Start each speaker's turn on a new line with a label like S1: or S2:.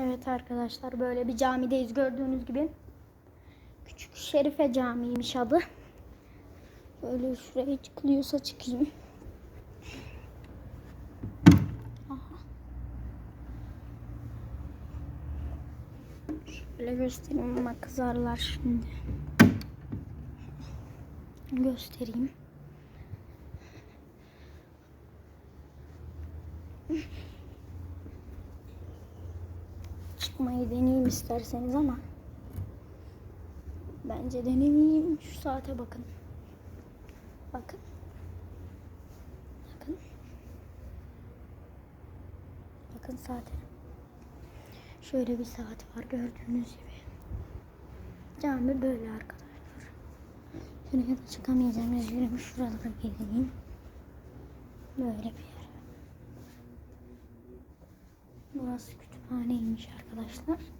S1: Evet arkadaşlar böyle bir camideyiz gördüğünüz gibi. Küçük Şerife Camii'ymiş adı. Böyle şuraya çıkılıyorsa çıkayım. Aha. Şöyle göstereyim ama kızarlar şimdi. Göstereyim. Çıkmayı deneyeyim isterseniz ama bence deneyeyim. Şu saate bakın. Bakın. Bakın. Bakın saate. Şöyle bir saat var gördüğünüz gibi. Cami böyle arkadaşlar. Şuraya da çıkamayacağım. Üzgünüm şuralara geleyim. Böyle bir yer. Burası kütüphaneymiş arkadaşlar.